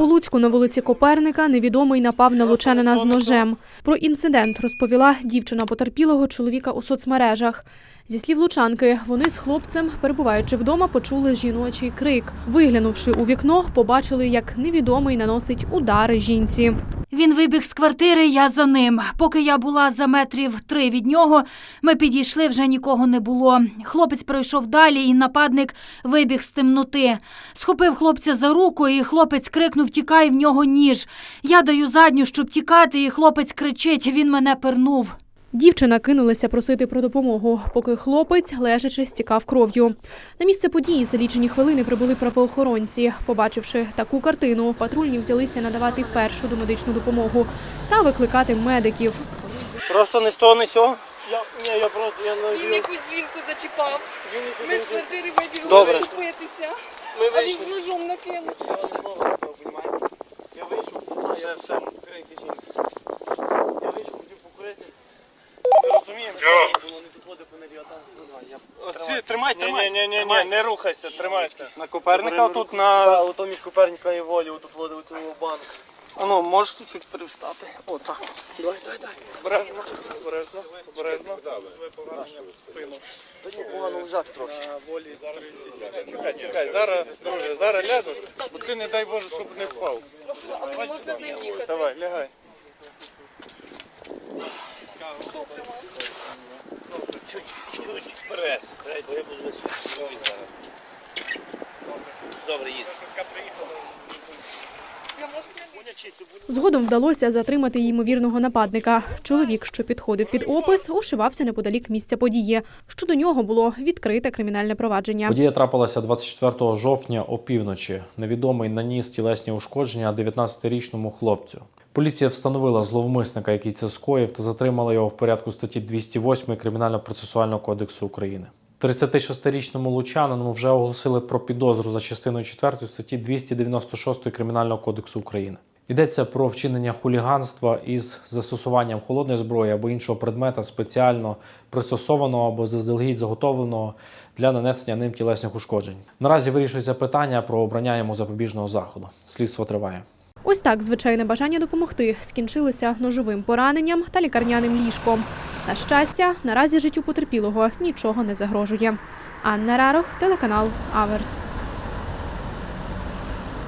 У Луцьку на вулиці Коперника невідомий напав на лучанина з ножем. Про інцидент розповіла дівчина потерпілого чоловіка у соцмережах. Зі слів лучанки, вони з хлопцем, перебуваючи вдома, почули жіночий крик. Виглянувши у вікно, побачили, як невідомий наносить удари жінці. Він вибіг з квартири, я за ним. Поки я була за метрів три від нього, ми підійшли, вже нікого не було. Хлопець пройшов далі, і нападник вибіг з темноти. Схопив хлопця за руку, і хлопець крикнув: Тікай в нього ніж. Я даю задню, щоб тікати, і хлопець кричить: він мене пернув. Дівчина кинулася просити про допомогу, поки хлопець, лежачи, стікав кров'ю. На місце події за лічені хвилини прибули правоохоронці. Побачивши таку картину, патрульні взялися надавати першу домедичну допомогу та викликати медиків. Просто не з того, не з цього? Я, ні, я просто я Він якусь жінку зачіпав. Ми з квартири вибігли купитися, Ми а він з ножом накинув. Все, розмовляв, понімаєте? Я вийшов, все, все, крики жінки. Я вийшов, хотів покурити. Ми розуміємо, було не підходить по небі, а там, ну, давай, я... Оці, тримай, тримай. ні, ні, ні, не рухайся, тримайся. На Коперника тут на. Да, ото між Коперника і Волі, отут води, оту банк. А ну, можеш чуть-чуть привстати. Отак. Давай, давай, давай. Обережно, обережно, обережно. Та ні, погано лежати трохи. Волі, зараз. Чекай, чекай, зараз, друже, зараз ляжеш, бо ти не дай Боже, щоб не впав. Можна з ним їхати. Давай, лягай. Чуть вперед. Бо я буду зараз. Добре, їдь. Згодом вдалося затримати ймовірного нападника. Чоловік, що підходив під опис, ушивався неподалік місця події. Щодо нього було відкрите кримінальне провадження. Подія трапилася 24 жовтня опівночі. Невідомий наніс тілесні ушкодження 19-річному хлопцю. Поліція встановила зловмисника, який це скоїв, та затримала його в порядку статті 208 Кримінально-процесуального кодексу України. 36-річному лучанину вже оголосили про підозру за частиною 4 статті 296 Кримінального кодексу України. Йдеться про вчинення хуліганства із застосуванням холодної зброї або іншого предмета спеціально пристосованого або заздалегідь заготовленого для нанесення ним тілесних ушкоджень. Наразі вирішується питання про обрання йому запобіжного заходу. Слідство триває. Ось так звичайне бажання допомогти скінчилося ножовим пораненням та лікарняним ліжком. На щастя, наразі життю потерпілого нічого не загрожує. Анна Рарох, телеканал Аверс.